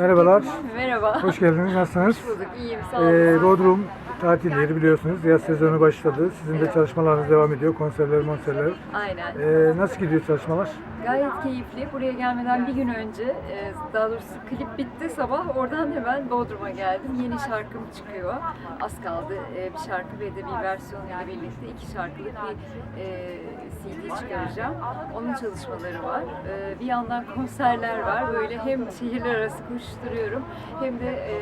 Merhabalar, Merhaba. hoş geldiniz. Nasılsınız? Hoş bulduk. İyiyim. Sağ olun. Ee, Bodrum tatilleri biliyorsunuz. Yaz sezonu başladı. Sizin de çalışmalarınız devam ediyor. Konserler, konserler. Aynen. Ee, nasıl gidiyor çalışmalar? Gayet keyifli. Buraya gelmeden bir gün önce, e, daha doğrusu klip bitti sabah. Oradan hemen Bodrum'a geldim. Yeni şarkım çıkıyor. Az kaldı. E, Bir şarkı ve de bir versiyonuyla birlikte iki şarkılık bir e, CD çıkaracağım. Onun çalışmaları var. E, Bir yandan konserler var. Böyle hem şehirler arası koşturuyorum hem de e,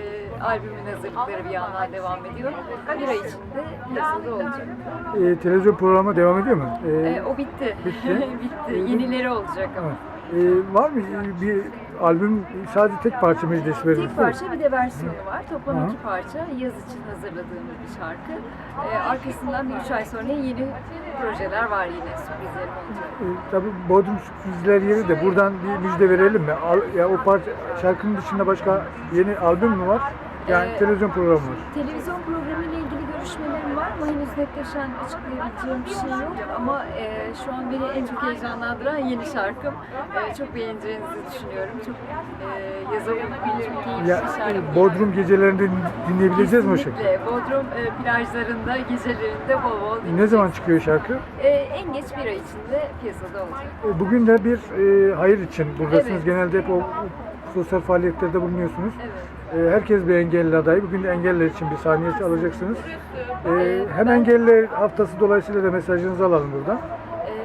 albümün hazırlıkları bir yandan devam ediyor. Bir ay içinde piyasada olacak. Ee, televizyon programı devam ediyor mu? Ee, E, o bitti. Bitti. bitti. Yenileri olacak ama. evet. Ee, var mı bir albüm sadece tek parça mı izlesi Tek parça bir de versiyonu var. Toplam Hı. iki parça. Yaz için hazırladığım bir şarkı. Ee, arkasından bir üç ay sonra yeni projeler var yine sürprizlerim olacak. Ee, tabii Bodrum sürprizler yeri de buradan bir müjde verelim mi? Al- ya o parça şarkının dışında başka yeni albüm mü var? Yani Ee, televizyon programı var. Televizyon programı ile ilgili görüşmelerim var ama henüz netleşen açıklayabileceğim bir şey yok. Ama e, şu an beni en çok heyecanlandıran yeni şarkım. E, çok beğeneceğinizi düşünüyorum. Çok e, yaza uygun, çok keyifli Ya, bir şarkı. Bodrum gecelerinde dinleyebileceğiz mi o? Kesinlikle. Bodrum e, plajlarında, gecelerinde bol bol Ne zaman çıkıyor şarkı? Ee, en geç bir ay içinde piyasada olacak. E, Bugün de bir e, hayır için buradasınız. Evet. Genelde hep o, o sosyal faaliyetlerde bulunuyorsunuz. Evet. E, herkes bir engelli aday. Bugün de engelliler için bir saniye alacaksınız. E, hem engelliler haftası dolayısıyla da mesajınızı alalım buradan.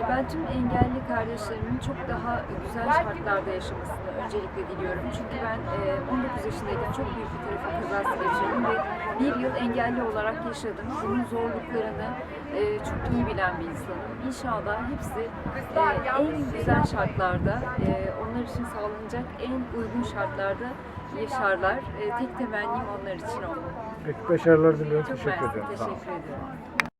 Ben tüm engelli kardeşlerimin çok daha güzel şartlarda yaşamasını öncelikle diliyorum. Çünkü ben e, 19 yaşındayken çok büyük bir trafik kazası geçirdim ve bir yıl engelli olarak yaşadım. Bunun zorluklarını e, çok iyi bilen bir insanım. İnşallah hepsi e, en güzel şartlarda, e, onlar için sağlanacak en uygun şartlarda yaşarlar. E, tek temennim onlar için olmalı. Peki başarılar diliyorum. Teşekkür ederim. Teşekkür ederim.